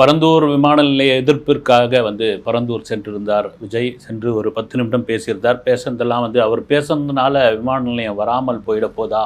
பரந்தூர் விமான நிலைய எதிர்ப்பிற்காக வந்து பரந்தூர் சென்றிருந்தார் விஜய். சென்று ஒரு பத்து நிமிடம் பேசியிருந்தார். பேசுனதெல்லாம் வந்து அவர் பேசுனதுனால விமான நிலையம் வராமல் போயிட போதா?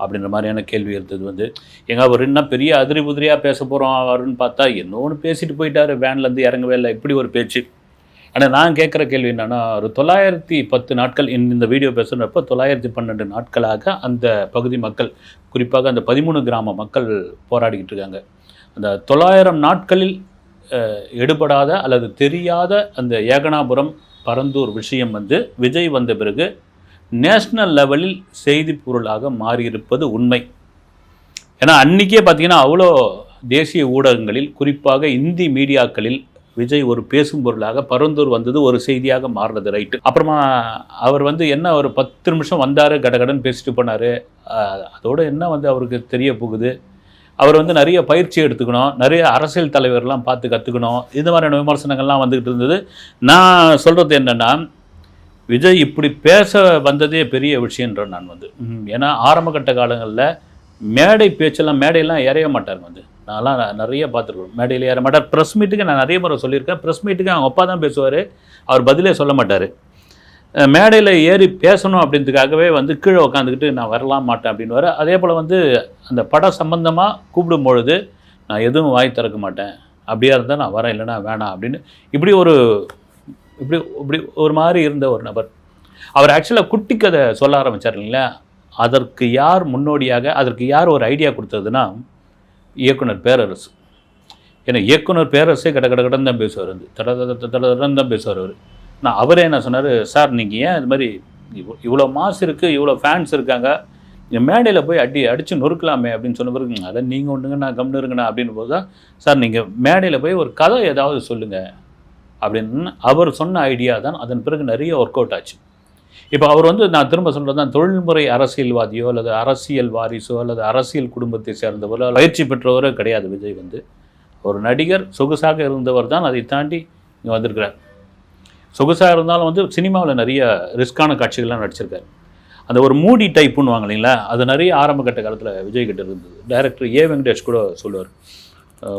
அப்படின்ற மாதிரியான கேள்வி இருந்தது வந்து. எங்க அவர் என்ன பெரிய அதிரி புதிரியாக பேச போகிறோம் அவருன்னு பார்த்தா என்னொன்று பேசிட்டு போயிட்டார். வேன்லேருந்து இறங்கவே இல்லை. இப்படி ஒரு பேச்சு. ஆனால் நான் கேட்குற கேள்வி என்னென்னா ஒரு தொள்ளாயிரத்தி பத்து நாட்கள் இந்த இந்த வீடியோ பேசுகிறப்ப தொள்ளாயிரத்தி பன்னெண்டு நாட்களாக அந்த பகுதி மக்கள் குறிப்பாக அந்த பதிமூணு கிராம மக்கள் போராடிக்கிட்டு இருக்காங்க. அந்த தொள்ளாயிரம் நாட்களில் எடுபடாத அல்லது தெரியாத அந்த ஏகனாபுரம் பரந்தூர் விஷயம் வந்து விஜய் வந்த பிறகு நேஷ்னல் லெவலில் செய்தி பொருளாக மாறியிருப்பது உண்மை. ஏன்னா அன்றைக்கே பார்த்திங்கன்னா அவ்வளோ தேசிய ஊடகங்களில் குறிப்பாக இந்தி மீடியாக்களில் விஜய் ஒரு பேசும் பொருளாக பரந்தூர் வந்தது ஒரு செய்தியாக மாறுனது ரைட்டு. அப்புறமா அவர் வந்து என்ன ஒரு பத்து நிமிஷம் வந்தார் கடகடன் பேசிட்டு போனார். அதோடு என்ன வந்து அவருக்கு தெரிய போகுது? அவர் வந்து நிறைய பயிற்சி எடுத்துக்கணும் நிறைய அரசியல் தலைவர்லாம் பார்த்து கற்றுக்கணும் இந்த மாதிரியான விமர்சனங்கள்லாம் வந்துக்கிட்டு இருந்தது. நான் சொல்கிறது என்னென்னா விஜய் இப்படி பேச வந்ததே பெரிய விஷயன்ற நான் வந்து. ஏன்னா ஆரம்பகட்ட காலங்களில் மேடை பேச்செல்லாம் மேடையெல்லாம் ஏறைய மாட்டார் வந்து. நான்லாம் நிறைய பார்த்துருக்கோம். மேடையில் ஏற மாட்டார். ப்ரெஸ் மீட்டுக்கு நான் நிறைய முறை சொல்லியிருக்கேன். ப்ரெஸ் மீட்டுக்கு அவங்க அப்பா தான் பேசுவார். அவர் பதிலே சொல்ல மாட்டார். மேடையில் ஏறி பேசணும் அப்படின்றதுக்காகவே வந்து கீழே உட்காந்துக்கிட்டு நான் வரலாம் மாட்டேன் அப்படின்னு அதே போல் வந்து அந்த படம் சம்பந்தமாக கூப்பிடும் பொழுது நான் எதுவும் வாய் திறக்க மாட்டேன். அப்படியா இருந்தால் நான் வரேன் இல்லைன்னா வேணாம் அப்படின்னு. இப்படி ஒரு இப்படி இப்படி ஒரு மாதிரி இருந்த ஒரு நபர். அவர் ஆக்சுவலாக குட்டி கதை சொல்ல ஆரம்பிச்சார் இல்லைங்களா? அதற்கு யார் முன்னோடியாக அதற்கு யார் ஒரு ஐடியா கொடுத்ததுன்னா இயக்குனர் பேரரசு. ஏன்னா இயக்குனர் பேரரசே கட கட கடன் தான் பேசுவார் வந்து. தட தட தட தட தான் பேசுவார் அவர். நான் அவரே என்ன சொன்னார் சார் நீங்கள் ஏன் இது மாதிரி இவ்வளோ இவ்வளோ மாஸ் இருக்குது இவ்வளோ ஃபேன்ஸ் இருக்காங்க மேடையில் போய் அடி அடித்து நொறுக்கலாமே அப்படின்னு சொன்ன பிறகு அதை நீங்கள் ஒன்றுங்க நான் கம்னு இருங்கண்ணா அப்படின்னு போது தான் சார் நீங்கள் மேடையில் போய் ஒரு கதை ஏதாவது சொல்லுங்கள் அப்படின்னு அவர் சொன்ன ஐடியா தான் அதன் பிறகு நிறைய ஒர்க் அவுட் ஆச்சு. இப்போ அவர் வந்து நான் திரும்ப சொல்கிறது தான் தொழில்முறை அரசியல்வாதியோ அல்லது அரசியல் வாரிசோ அல்லது அரசியல் குடும்பத்தை சேர்ந்தவரோ பயிற்சி பெற்றவரோ கிடையாது விஜய் வந்து. ஒரு நடிகர் சொகுசாக இருந்தவர் தான் அதை தாண்டி இங்கே வந்திருக்கிறார். சொகுசாக இருந்தாலும் வந்து சினிமாவில் நிறைய ரிஸ்க்கான காட்சிகள்லாம் நடிச்சிருக்காரு. அந்த ஒரு மூடி டைப்புன்னு இல்லைங்களா? அது நிறைய ஆரம்ப கட்ட காலத்தில் விஜய் கிட்ட இருந்தது. டைரக்டர் ஏ வெங்கடேஷ் கூட சொல்லுவார்.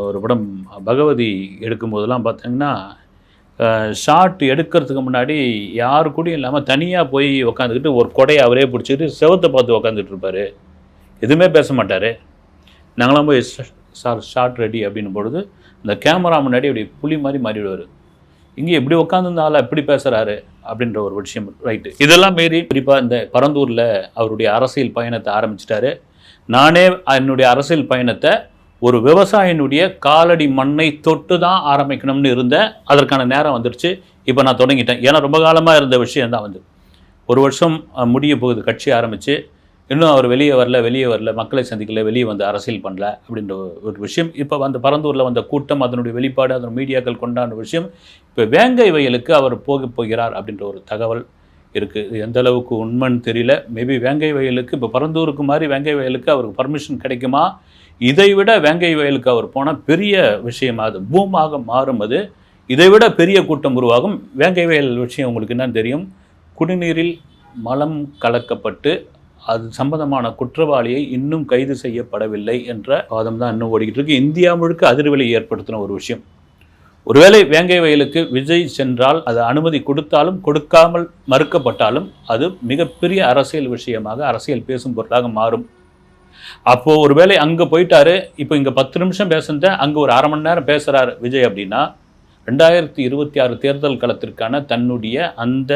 ஒரு படம் பகவதி எடுக்கும்போதெல்லாம் பார்த்தீங்கன்னா ஷார்ட் எடுக்கிறதுக்கு முன்னாடி யாரு கூடயும் இல்லாமல் தனியாக போய் உக்காந்துக்கிட்டு ஒரு கொடையை அவரே பிடிச்சிட்டு செவத்தை பார்த்து உக்காந்துட்டு இருப்பார். எதுவுமே பேச மாட்டார். நாங்களாம் போய் சார் ஷார்ட் ரெடி அப்படின்னும் பொழுது இந்த கேமரா முன்னாடி அப்படி புலி மாதிரி மாறிடுவார். இங்கே எப்படி உட்காந்துருந்த ஆளை எப்படி பேசுகிறாரு அப்படின்ற ஒரு விஷயம். ரைட்டு இதெல்லாம் மீறி குறிப்பாக இந்த பரந்தூரில் அவருடைய அரசியல் பயணத்தை ஆரம்பிச்சிட்டாரு. நானே என்னுடைய அரசியல் பயணத்தை ஒரு விவசாயினுடைய காலடி மண்ணை தொட்டு தான் ஆரம்பிக்கணும்னு இருந்தேன் அதற்கான நேரம் வந்துருச்சு. இப்போ நான் தொடங்கிட்டேன். ஏன்னா ரொம்ப காலமாக இருந்த விஷயம் தான் வந்து. ஒரு வருஷம் முடிய போகுது. கட்சி ஆரம்பித்து இன்னும் அவர் வெளியே வரல வெளியே வரல மக்களை சந்திக்கல வெளியே வந்து அரசியல் பண்ணல அப்படின்ற ஒரு விஷயம். இப்போ வந்து பரந்தூரில் வந்த கூட்டம் அதனுடைய வெளிப்பாடு அதன் மீடியாக்கள் கொண்டாடின விஷயம் இப்போ வேங்கை வயலுக்கு அவர் போக போகிறார் அப்படின்ற ஒரு தகவல் இருக்குது எந்த அளவுக்கு உண்மைன்னு தெரியல. மேபி வேங்கை வயலுக்கு இப்போ பரந்தூருக்கு மாதிரி வேங்கை வயலுக்கு அவருக்கு பர்மிஷன் கிடைக்குமா? இதை விட வேங்கை வயலுக்கு அவர் போனால் பெரிய விஷயம் அது பூமாக மாறும் அது. இதை விட பெரிய கூட்டம் உருவாகும். வேங்கை வயல் விஷயம் உங்களுக்கு என்னன்னு தெரியும். குடிநீரில் மலம் கலக்கப்பட்டு அது சம்பந்தமான குற்றவாளியை இன்னும் கைது செய்யப்படவில்லை என்ற வாதம் தான் இன்னும் ஓடிக்கிட்டு இருக்கு. இந்தியா முழுக்க அதிர்வலை ஏற்படுத்தின ஒரு விஷயம். ஒருவேளை வேங்கை வயலுக்கு விஜய் சென்றால் அது அனுமதி கொடுத்தாலும் கொடுக்காமல் மறுக்கப்பட்டாலும் அது மிகப்பெரிய அரசியல் விஷயமாக அரசியல் பேசும் பொருளாக மாறும். அப்போது ஒருவேளை அங்கே போயிட்டாரு இப்போ இங்கே பத்து நிமிஷம் பேசுனேன் அங்கே ஒரு அரை மணி நேரம் பேசுகிறார் விஜய் அப்படின்னா ரெண்டாயிரத்தி இருபத்தி ஆறு தேர்தல் களத்திற்கான தன்னுடைய அந்த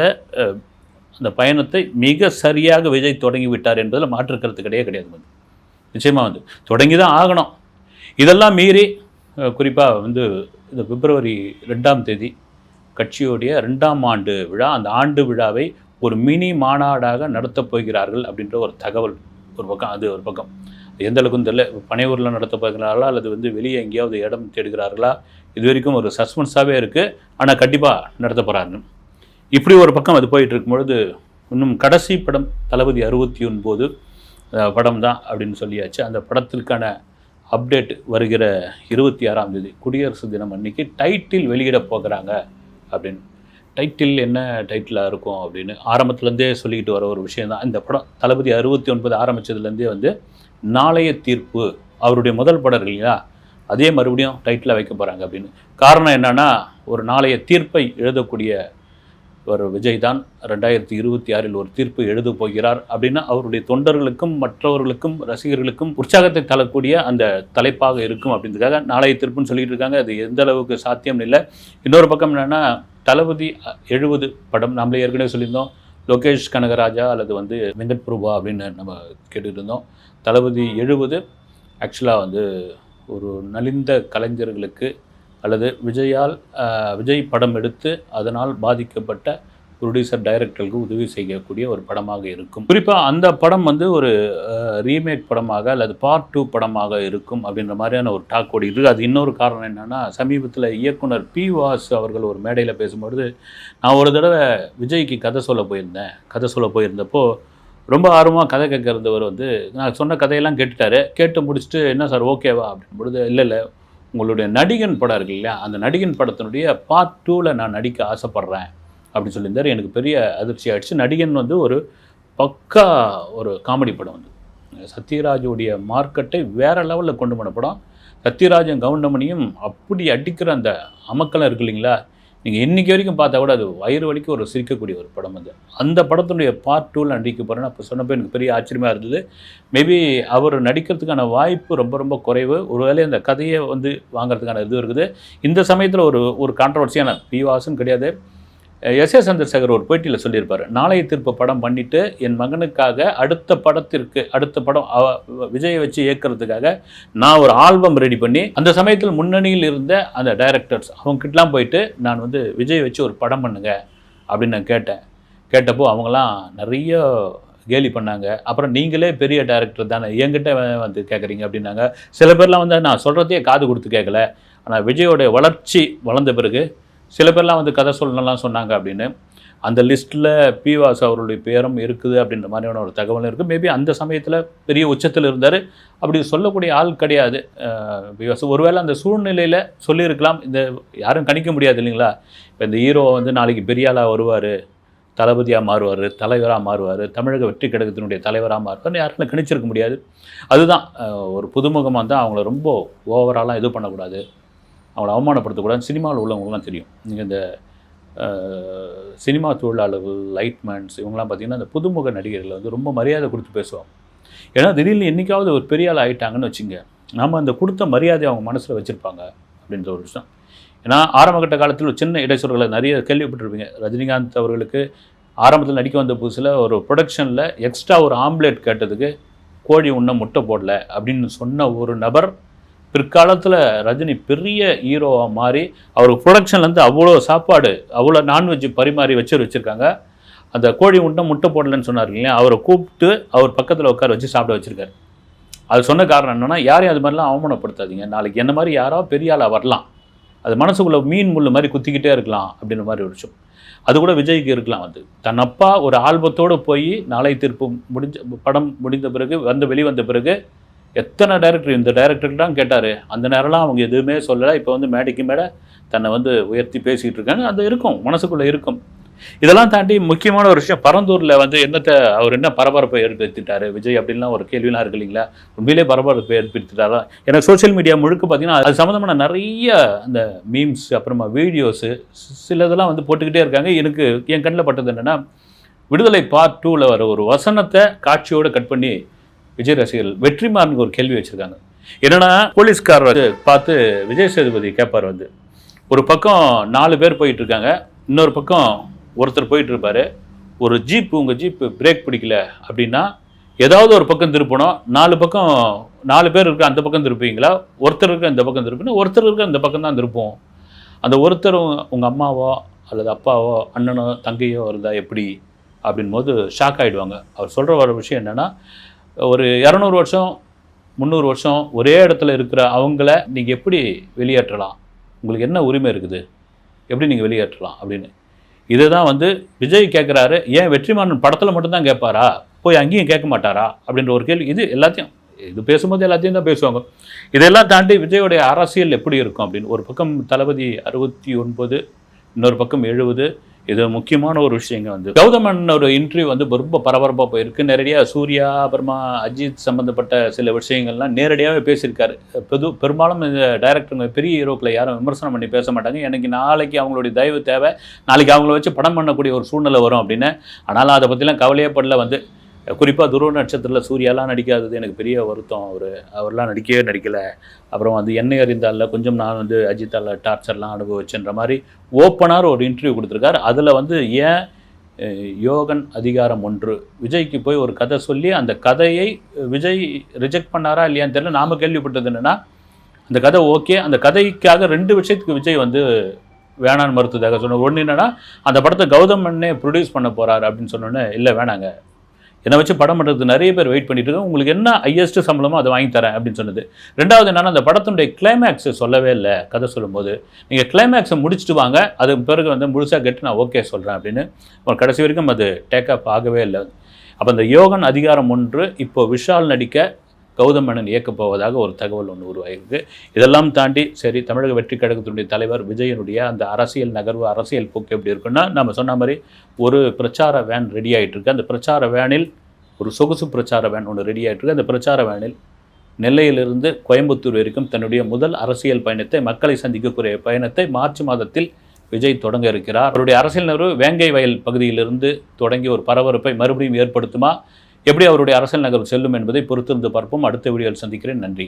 அந்த பயணத்தை மிக சரியாக விஜய் தொடங்கி விட்டார் என்பதில் மாற்றுக்கிறது கிடையாது கிடையாது வந்து நிச்சயமாக வந்து தொடங்கி தான் ஆகணும். இதெல்லாம் மீறி குறிப்பாக வந்து இந்த பிப்ரவரி ரெண்டாம் தேதி கட்சியுடைய ரெண்டாம் ஆண்டு விழா அந்த ஆண்டு விழாவை ஒரு மினி மாநாடாக நடத்தப் போகிறார்கள் அப்படின்ற ஒரு தகவல் ஒரு பக்கம் அது ஒரு பக்கம். எந்த அளவுக்கும் தெரியல. பனையூரில் நடத்த போகிறார்களா அல்லது வந்து வெளியே எங்கேயாவது இடம் தேடுகிறார்களா? இது வரைக்கும் ஒரு சஸ்பென்ஸாகவே இருக்குது ஆனால் கண்டிப்பாக நடத்த போகிறாருன்னு இப்படி ஒரு பக்கம் அது போயிட்டு இருக்கும் பொழுது இன்னும் கடைசி படம் தளபதி அறுபத்தி ஒன்பது படம் தான் அப்படின்னு சொல்லியாச்சு. அந்த படத்திற்கான அப்டேட் வருகிற இருபத்தி ஆறாம் தேதி குடியரசு தினம் அன்னைக்கு டைட்டில் வெளியிட போகிறாங்க அப்படின்னு. டைட்டில் என்ன டைட்டிலாக இருக்கும் அப்படின்னு ஆரம்பத்துலேருந்தே சொல்லிக்கிட்டு வர ஒரு விஷயம் தான் இந்த படம் தளபதி அறுபத்தி ஒன்பது ஆரம்பித்ததுலேருந்தே வந்து நாளைய தீர்ப்பு அவருடைய முதல் படம் இல்லையா அதே மறுபடியும் டைட்டிலாக வைக்க போகிறாங்க அப்படின்னு. காரணம் என்னென்னா ஒரு நாளைய தீர்ப்பை எழுதக்கூடிய ஒரு விஜய் தான் ரெண்டாயிரத்தி இருபத்தி ஆறில் ஒரு தீர்ப்பு எழுத போகிறார் அப்படின்னா அவருடைய தொண்டர்களுக்கும் மற்றவர்களுக்கும் ரசிகர்களுக்கும் உற்சாகத்தை தரக்கூடிய அந்த தலைப்பாக இருக்கும் அப்படின்றதுக்காக நாளைய தீர்ப்புன்னு சொல்லிட்டு இருக்காங்க. அது எந்த அளவுக்கு சாத்தியம் இல்லை. இன்னொரு பக்கம் என்னென்னா தளபதி எழுபது படம் நம்மளே ஏற்கனவே சொல்லியிருந்தோம். லோகேஷ் கனகராஜா அல்லது வந்து வெங்கட் பிரபா அப்படின்னு நம்ம கேட்டுகிட்டு இருந்தோம் தளபதி எழுபது ஆக்சுவலாக வந்து ஒரு நலிந்த கலைஞர்களுக்கு அல்லது விஜயால் விஜய் படம் எடுத்து அதனால் பாதிக்கப்பட்ட ப்ரொடியூசர் டைரக்டருக்கு உதவி செய்யக்கூடிய ஒரு படமாக இருக்கும். குறிப்பாக அந்த படம் வந்து ஒரு ரீமேக் படமாக அல்லது பார்ட் டூ படமாக இருக்கும் அப்படின்ற மாதிரியான ஒரு டாக் ஓடி இருக்குது. அது இன்னொரு காரணம் என்னென்னா சமீபத்தில் இயக்குனர் பி வாஸ் அவர்கள் ஒரு மேடையில் பேசும்பொழுது நான் ஒரு தடவை விஜய்க்கு கதை சொல்ல போயிருந்தேன். கதை சொல்ல போயிருந்தப்போ ரொம்ப ஆர்வமாக கதை கேட்கறதவர் வந்து நான் சொன்ன கதையெல்லாம் கேட்டுட்டாரு. கேட்டு முடிச்சுட்டு என்ன சார் ஓகேவா அப்படின் பொழுது இல்லை இல்லை உங்களுடைய நடிகன் படம் இருக்கு இல்லையா? அந்த நடிகன் படத்தினுடைய பார்ட் டூவில் நான் நடிக்க ஆசைப்பட்றேன் அப்படின்னு சொல்லியிருந்தார். எனக்கு பெரிய அதிர்ச்சி ஆயிடுச்சு. நடிகன் வந்து ஒரு பக்கா ஒரு காமெடி படம் வந்து. சத்யராஜுடைய மார்க்கெட்டை வேறு லெவலில் கொண்டு போன படம். சத்யராஜன் கவுண்டமணியும் அப்படி அடிக்கிற அந்த அமக்கலம் இருக்கு இல்லைங்களா? நீங்கள் இன்றைக்கி வரைக்கும் பார்த்தா கூட அது வயிறு வலிக்கு ஒரு சிரிக்கக்கூடிய ஒரு படம் அது. அந்த படத்தினுடைய பார்ட் டூவில் நடிக்க போகிறேன்னு அப்போ சொன்னப்போ எனக்கு பெரிய ஆச்சரியமாக இருந்தது. மேபி அவர் நடிக்கிறதுக்கான வாய்ப்பு ரொம்ப ரொம்ப குறைவு. ஒருவேளை அந்த கதையை வந்து வாங்குறதுக்கான இது இருக்குது. இந்த சமயத்தில் ஒரு ஒரு கான்ட்ரவர்சியான பி வாசன் கிடையாது. எஸ் ஏ சந்திரசேகர் ஒரு பேட்டியில் சொல்லியிருப்பார் நாளைய தீர்ப்பு படம் பண்ணிவிட்டு என் மகனுக்காக அடுத்த படத்திற்கு அடுத்த படம் விஜயை வச்சு இயக்கிறதுக்காக நான் ஒரு ஆல்பம் ரெடி பண்ணி அந்த சமயத்தில் முன்னணியில் இருந்த அந்த டைரக்டர்ஸ் அவங்ககிட்டலாம் போயிட்டு நான் வந்து விஜய் வச்சு ஒரு படம் பண்ணுங்க அப்படின்னு நான் கேட்டேன். கேட்டப்போ அவங்களாம் நிறைய கேலி பண்ணாங்க. அப்புறம் நீங்களே பெரிய டேரக்டர் தானே என்கிட்ட வந்து கேட்குறீங்க அப்படின்னாங்க. சில பேர்லாம் வந்து நான் சொல்கிறதையே காது கொடுத்து கேட்கல ஆனால் விஜயோடைய வளர்ச்சி வளர்ந்த பிறகு சில பேர்லாம் வந்து கதை சொல்லலாம் சொன்னாங்க அப்படின்னு. அந்த லிஸ்ட்டில் பி அவருடைய பேரும் இருக்குது அப்படின்ற மாதிரியான ஒரு தகவல் இருக்குது மேபி அந்த சமயத்தில் பெரிய உச்சத்தில் இருந்தார். அப்படி சொல்லக்கூடிய ஆள் கிடையாது. பிவாஸ். பி ஒருவேளை அந்த சூழ்நிலையில் சொல்லியிருக்கலாம். இந்த யாரும் கணிக்க முடியாது இல்லைங்களா? இப்போ இந்த ஹீரோ வந்து நாளைக்கு பெரிய ஆளாக வருவார். தளபதியாக மாறுவார். தலைவராக மாறுவார். தமிழக வெற்றி கழகத்தினுடைய தலைவராக மாறுவார்னு யாரும் கணிச்சிருக்க முடியாது. அதுதான் ஒரு புதுமுகமாக இருந்தால் அவங்கள ரொம்ப ஓவராலாம் இது பண்ணக்கூடாது. அவங்கள அவமானப்படுத்தக்கூடாது சினிமாவில் உள்ளவங்களுக்குலாம் தெரியும். நீங்கள் இந்த சினிமா தொழிலாளர்கள் லைட்மேன்ஸ் இவங்கெல்லாம் பார்த்தீங்கன்னா இந்த புதுமுக நடிகர்கள் வந்து ரொம்ப மரியாதை கொடுத்து பேசுவாங்க. ஏன்னா திடீர்னு என்றைக்காவது ஒரு பெரிய ஆள் ஆகிட்டாங்கன்னு வச்சுங்க நாம் அந்த கொடுத்த மரியாதையை அவங்க மனசில் வச்சுருப்பாங்க அப்படின்ற ஒரு விஷயம். ஏன்னா ஆரம்பகட்ட காலத்தில் ஒரு சின்ன இடைச்சொல்களை நிறைய கேள்விப்பட்டிருப்பீங்க. ரஜினிகாந்த் அவர்களுக்கு ஆரம்பத்தில் நடிக்க வந்த புதுசில் ஒரு ப்ரொடக்ஷனில் எக்ஸ்ட்ரா ஒரு ஆம்லேட் கேட்டதுக்கு கோழி உண்ண முட்டை போடல அப்படின்னு சொன்ன ஒரு நபர் பிற்காலத்தில் ரஜினி பெரிய ஹீரோவாக மாறி அவர் ப்ரொடக்ஷன்லேருந்து அவ்வளோ சாப்பாடு அவ்வளோ நான்வெஜ் பரிமாறி வச்சு வச்சுருக்காங்க. அந்த கோழி முட்டை முட்டை போடலன்னு சொன்னார் இல்லையா? அவரை கூப்பிட்டு அவர் பக்கத்தில் உட்கார வச்சு சாப்பிட வச்சுருக்காரு. அது சொன்ன காரணம் என்னென்னா யாரையும் அது மாதிரிலாம் அவமானப்படுத்தாதீங்க. நாளைக்கு என்ன மாதிரி யாரோ பெரிய ஆளாக வரலாம். அது மனசுக்குள்ள மீன் முள் மாதிரி குத்திக்கிட்டே இருக்கலாம் அப்படின்ற மாதிரி ஒரு விஷயம். அது கூட விஜய்க்கு இருக்கலாம் வந்து தன் அப்பா ஒரு ஆல்பத்தோடு போய் நாளை தீர்ப்பு முடிஞ்ச படம் முடிந்த பிறகு வந்து வெளிவந்த பிறகு எத்தனை டைரக்டர் இந்த டைரக்டர் கேட்டார். அந்த நேரம்லாம் அவங்க எதுவுமே சொல்லலை. இப்போ வந்து மேடைக்கு மேடை தன்னை வந்து உயர்த்தி பேசிகிட்டு இருக்காங்க. அது இருக்கும். மனசுக்குள்ளே இருக்கும். இதெல்லாம் தாண்டி முக்கியமான ஒரு விஷயம் பரந்தூரில் வந்து என்னத்தை அவர் என்ன பரபரப்பை ஏற்படுத்திட்டாரு? விஜய் அப்படின்லாம் ஒரு கேள்விலாம் இருக்கு இல்லைங்களா? உண்மையிலே பரபரப்பை ஏற்படுத்திட்டாரா? எனக்கு சோஷியல் மீடியா முழுக்க பார்த்தீங்கன்னா அது சம்மந்தமான நிறைய அந்த மீம்ஸ் அப்புறமா வீடியோஸு சிலதெல்லாம் வந்து போட்டுக்கிட்டே இருக்காங்க. எனக்கு என் கண்ணில் பட்டது என்னென்னா விடுதலை பார்ட் டூவில் வர ஒரு வசனத்தை காட்சியோடு கட் பண்ணி விஜய் ரசிகர்கள் வெற்றிமாறனுக்கு ஒரு கேள்வி வச்சுருக்காங்க. என்னன்னா போலீஸ்காரர் பார்த்து விஜய் சேதுபதி கேட்பார் வந்து. ஒரு பக்கம் நாலு பேர் போயிட்டு இருக்காங்க இன்னொரு பக்கம் ஒருத்தர் போயிட்டு இருப்பார். ஒரு ஜீப் உங்கள் ஜீப்பு பிரேக் பிடிக்கல அப்படின்னா ஏதாவது ஒரு பக்கம் திருப்பணும் நாலு பக்கம் நாலு பேர் இருக்க அந்த பக்கம் திருப்பீங்களா ஒருத்தர் இருக்க இந்த பக்கம் திருப்பினா ஒருத்தர் இருக்க இந்த பக்கம் தான் திருப்போம் அந்த ஒருத்தர் உங்கள் அம்மாவோ அல்லது அப்பாவோ அண்ணனோ தங்கையோ இருந்தால் எப்படி? அப்படின் போது ஷாக் ஆகிடுவாங்க அவர் சொல்கிற ஒரு விஷயம் என்னென்னா ஒரு இரநூறு வருஷம் முந்நூறு வருஷம் ஒரே இடத்துல இருக்கிற அவங்கள நீங்கள் எப்படி வெளியேற்றலாம்? உங்களுக்கு என்ன உரிமை இருக்குது? எப்படி நீங்கள் வெளியேற்றலாம் அப்படின்னு. இதை தான் வந்து விஜய் கேட்குறாரு ஏன் வெற்றிமாறன் படத்தில் மட்டும்தான் கேட்பாரா போய் அங்கேயும் கேட்க மாட்டாரா? அப்படின்ற ஒரு கேள்வி. இது எல்லாத்தையும் இது பேசும்போது எல்லாத்தையும் தான் பேசுவாங்க. இதெல்லாம் தாண்டி விஜயோடைய அரசியல் எப்படி இருக்கும் அப்படின்னு. ஒரு பக்கம் தளபதி அறுபத்தி ஒன்பது இன்னொரு பக்கம் எழுபது இது முக்கியமான ஒரு விஷயங்க வந்து. கௌதமன் ஒரு இன்டர்வியூ வந்து ரொம்ப பரபரப்பாக போயிருக்கு. நேரடியாக சூர்யா அப்புறமா அஜித் சம்மந்தப்பட்ட சில விஷயங்கள்லாம் நேரடியாகவே பேசியிருக்காரு. பொது பெரும்பாலும் இந்த டைரக்டருங்க பெரிய ஹீரோக்களை யாரும் விமர்சனம் பண்ணி பேச மாட்டாங்க. எனக்கு நாளைக்கு அவங்களுடைய தயவு தேவை. நாளைக்கு அவங்கள வச்சு படம் பண்ணக்கூடிய ஒரு சூழ்நிலை வரும் அப்படின்னு. ஆனாலும் அதை பற்றிலாம் கவலையே படல வந்து. குறிப்பாக துருவ நட்சத்திரத்தில் சூர்யாலாம் நடிக்காதது எனக்கு பெரிய வருத்தம். அவர் அவர்லாம் நடிக்கவே நடிக்கலை. அப்புறம் வந்து என்னை அறிந்தால கொஞ்சம் நான் வந்து அஜித்தால டார்ச்சர்லாம் அனுபவிச்சுன்ற மாதிரி ஓப்பனாக ஒரு இன்டர்வியூ கொடுத்துருக்காரு. அதில் வந்து ஏன் யோகன் அதிகாரம் ஒன்று விஜய்க்கு போய் ஒரு கதை சொல்லி அந்த கதையை விஜய் ரிஜெக்ட் பண்ணாரா இல்லையான்னு தெரியல. நாம கேள்விப்பட்டது என்னென்னா அந்த கதை ஓகே. அந்த கதைக்காக ரெண்டு விஷயத்துக்கு விஜய் வந்து வேணான்னு மறுத்ததாக சொன்ன ஒன்று என்னென்னா அந்த படத்தை கௌதம் அண்ணே ப்ரொடியூஸ் பண்ண போகிறார் அப்படின்னு சொன்னோன்னே இல்லை வேணாங்க. என்னை வச்சு படம் பண்ணுறது நிறைய பேர் வெயிட் பண்ணிட்டு இருக்கோம். உங்களுக்கு என்ன ஹையஸ்ட் சம்பளமோ அதை வாங்கி தரேன் அப்படின்னு சொன்னது. ரெண்டாவது என்னன்னா அந்த படத்தினுடைய கிளைமேக்ஸை சொல்லவே இல்லை. கதை சொல்லும்போது நீங்கள் கிளைமேக்ஸை முடிச்சுட்டு வாங்க. அதுக்கு பிறகு வந்து முழுசாக கேட்டு நான் ஓகே சொல்கிறேன் அப்படின்னு. கடைசி வரைக்கும் அது டேக் அப் ஆகவே இல்லை. அப்போ அந்த யோகன் அதிகாரம் ஒன்று இப்போ விஷால் நடிக்க கௌதம் மேனன் இயக்கப் போவதாக ஒரு தகவல் ஒன்று உருவாகிருக்கு இதெல்லாம் தாண்டி சரி தமிழக வெற்றி கழகத்தினுடைய தலைவர் விஜயனுடைய அந்த அரசியல் நகர்வு அரசியல் போக்கு எப்படி இருக்குன்னா நம்ம சொன்ன மாதிரி ஒரு பிரச்சார வேன் ரெடி ஆகிட்டுருக்கு அந்த பிரச்சார வேனில் ஒரு சொகுசு பிரச்சார வேன் ஒன்று ரெடி ஆகிட்டுருக்கு அந்த பிரச்சார வேனில் நெல்லையிலிருந்து கோயம்புத்தூர் வரைக்கும் தன்னுடைய முதல் அரசியல் பயணத்தை மக்களை சந்திக்கக்கூடிய பயணத்தை மார்ச் மாதத்தில் விஜய் தொடங்க இருக்கிறார். அவருடைய அரசியல் நகர்வு வேங்கை வயல் பகுதியிலிருந்து தொடங்கி ஒரு பரபரப்பை மறுபடியும் ஏற்படுத்துமா? எப்படி அவருடைய அரசியல் நகர்வு செல்லும் என்பதை பொறுத்திருந்து பார்ப்போம். அடுத்த வீடியோவில் சந்திக்கிறேன். நன்றி.